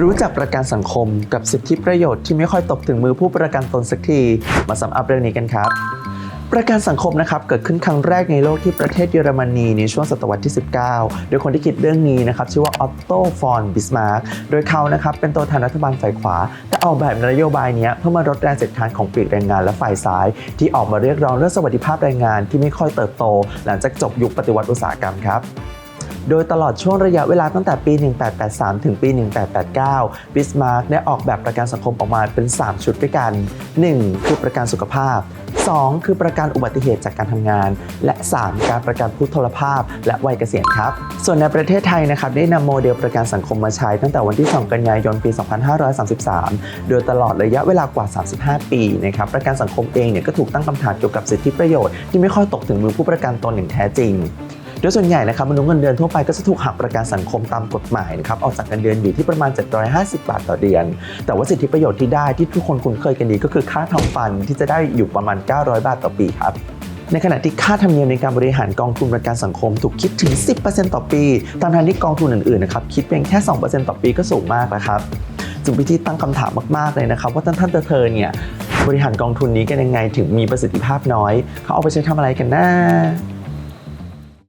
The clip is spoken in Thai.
รู้จักประกันสังคมกับสิทธิประโยชน์ที่ไม่ค่อยตกถึงมือผู้ประกันตนสักที มาสัมอัปเรื่องนี้กันครับ ประกันสังคมนะครับเกิดขึ้นครั้งแรกในโลกที่ประเทศเยอรมนีในช่วงศตวรรษที่ 19 โดยคนที่คิดเรื่องนี้นะครับชื่อว่าออตโตฟอนบิสมาร์กโดยเขานะครับเป็นตัวแทนรัฐบาลฝ่ายขวา แต่ออกแบบนโยบายนี้เพื่อมาลดแรงเสียดทานของปีกแรงงานและฝ่ายซ้าย ที่ออกมาเรียกร้องเรื่องสวัสดิภาพแรงงานที่ไม่ค่อยเติบโต หลังจากจบยุคปฏิวัติอุตสาหกรรมครับ โดยตลอดช่วงระยะเวลาตั้งแต่ปี 1883 ถึงปี 1889 บิสมาร์กได้ออกแบบประกันสังคมออกมาเป็น 3 ชุดด้วยกัน 1. คือประกันสุขภาพ 2. คือประกันอุบัติเหตุจากการทำงาน และ 3. การประกันผู้ทรภาพ และวัยเกษียณครับ ส่วนในประเทศไทยนะครับได้นำโมเดลประกันสังคมมาใช้ตั้งแต่วันที่ 2 กันยายน ปี 2533 โดยตลอดระยะเวลากว่า 35 ปีนะครับประกันสังคมเองเนี่ยก็ถูกตั้งคำถามเกี่ยวกับสิทธิประโยชน์ที่ไม่ค่อยตกถึงมือผู้ประกันตนอย่างแท้จริง ดยส่วนใหญ่นะครับมนุษย์เงินเดือนทั่วไปก็จะถูกหักประกันสังคมตามกฎหมายนะครับออกจากเงินเดือนอยู่ที่ประมาณ 750 บาทต่อเดือน แต่ว่าสิทธิประโยชน์ที่ได้ที่ทุกคนคุ้นเคยกันดีก็คือค่าทำฟันที่จะได้อยู่ประมาณ 900 บาทต่อปีครับในขณะที่ค่าธรรมเนียมในการบริหารกองทุนประกันสังคมถูกคิดถึง 10%ต่อปีตามทางที่กองทุนอื่นๆนะครับคิดเพียงแค่ 2%ต่อปีก็สูงมากแล้วครับจึงเป็นที่ตั้งคำถามมากๆเลยนะครับ ว่าท่านท่านเธอเนี่ยบริหารกองทุนนี้กันยังไงถึงมีประสิทธิภาพน้อย เขาเอาไปใช้ทำอะไรกันนะ